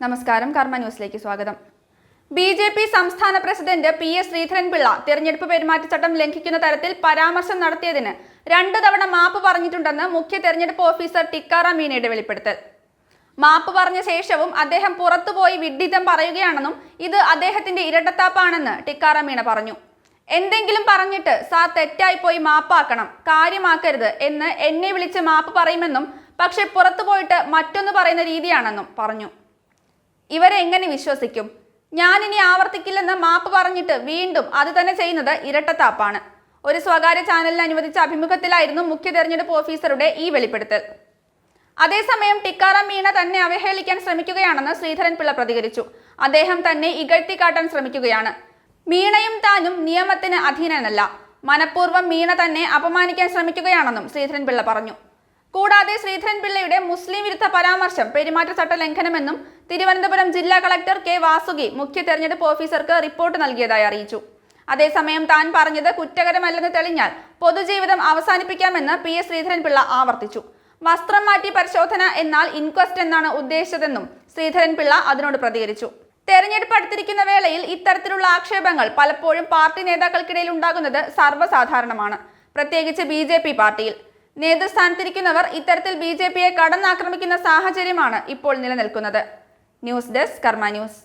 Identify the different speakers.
Speaker 1: നമസ്കാരം കർമ്മ ന്യൂസിലേക്ക് സ്വാഗതം. ബി ജെ പി സംസ്ഥാന പ്രസിഡന്റ് പി എസ് ശ്രീധരൻപിള്ള തെരഞ്ഞെടുപ്പ് പെരുമാറ്റച്ചട്ടം ലംഘിക്കുന്ന തരത്തിൽ പരാമർശം നടത്തിയതിന് രണ്ടു തവണ മാപ്പ് പറഞ്ഞിട്ടുണ്ടെന്ന് മുഖ്യ തെരഞ്ഞെടുപ്പ് ഓഫീസർ ടിക്കാറാം മീനയുടെ വെളിപ്പെടുത്തൽ. മാപ്പ് പറഞ്ഞ ശേഷവും അദ്ദേഹം പുറത്തുപോയി വിഡ്ഢിത്തം പറയുകയാണെന്നും ഇത് അദ്ദേഹത്തിന്റെ ഇരട്ടത്താപ്പാണെന്ന് ടിക്കാറാം മീണ പറഞ്ഞു. എന്തെങ്കിലും പറഞ്ഞിട്ട് സാർ തെറ്റായി പോയി മാപ്പാക്കണം കാര്യമാക്കരുത് എന്ന് എന്നെ വിളിച്ച് മാപ്പ് പറയുമെന്നും പക്ഷെ പുറത്തുപോയിട്ട് മറ്റൊന്ന് പറയുന്ന രീതിയാണെന്നും പറഞ്ഞു. ഇവരെ എങ്ങനെ വിശ്വസിക്കും? ഞാനിനി ആവർത്തിക്കില്ലെന്ന് മാപ്പ് പറഞ്ഞിട്ട് വീണ്ടും അത് തന്നെ ചെയ്യുന്നത് ഇരട്ടത്താപ്പാണ്. ഒരു സ്വകാര്യ ചാനലിന് അനുവദിച്ച അഭിമുഖത്തിലായിരുന്നു മുഖ്യ തെരഞ്ഞെടുപ്പ് ഓഫീസറുടെ ഈ വെളിപ്പെടുത്തൽ. അതേസമയം ടിക്കാറാം മീണ തന്നെ അവഹേളിക്കാൻ ശ്രമിക്കുകയാണെന്ന് ശ്രീധരൻ പിള്ള പ്രതികരിച്ചു. അദ്ദേഹം തന്നെ ഇകഴ്ത്തി കാട്ടാൻ ശ്രമിക്കുകയാണ്. മീണയും താനും നിയമത്തിന് അധീനനല്ല. മനഃപൂർവം മീണ തന്നെ അപമാനിക്കാൻ ശ്രമിക്കുകയാണെന്നും ശ്രീധരൻ പിള്ള പറഞ്ഞു. കൂടാതെ ശ്രീധരൻ പിള്ളയുടെ മുസ്ലിം വിരുദ്ധ പരാമർശം പെരുമാറ്റച്ചട്ട ലംഘനമെന്നും തിരുവനന്തപുരം ജില്ലാ കളക്ടർ കെ വാസുകി മുഖ്യ തെരഞ്ഞെടുപ്പ് ഓഫീസർക്ക് റിപ്പോർട്ട് നൽകിയതായി അറിയിച്ചു. അതേസമയം താൻ പറഞ്ഞത് കുറ്റകരമല്ലെന്ന് തെളിഞ്ഞാൽ പൊതുജീവിതം അവസാനിപ്പിക്കാമെന്ന് പി എസ് ശ്രീധരൻപിള്ള ആവർത്തിച്ചു. വസ്ത്രം മാറ്റി പരിശോധന എന്നാൽ ഇൻക്വസ്റ്റ് എന്നാണ് ഉദ്ദേശിച്ചതെന്നും ശ്രീധരൻപിള്ള അതിനോട് പ്രതികരിച്ചു. തെരഞ്ഞെടുപ്പ് അടുത്തിരിക്കുന്ന വേളയിൽ ഇത്തരത്തിലുള്ള ആക്ഷേപങ്ങൾ പലപ്പോഴും പാർട്ടി നേതാക്കൾക്കിടയിൽ ഉണ്ടാകുന്നത് സർവസാധാരണമാണ്. പ്രത്യേകിച്ച് ബി പാർട്ടിയിൽ. നേതൃസ്ഥാനത്തിരിക്കുന്നവർ ഇത്തരത്തിൽ ബി ജെ പിയെ കടന്നാക്രമിക്കുന്ന സാഹചര്യമാണ് ഇപ്പോൾ നിലനിൽക്കുന്നത്. News desk Karma news.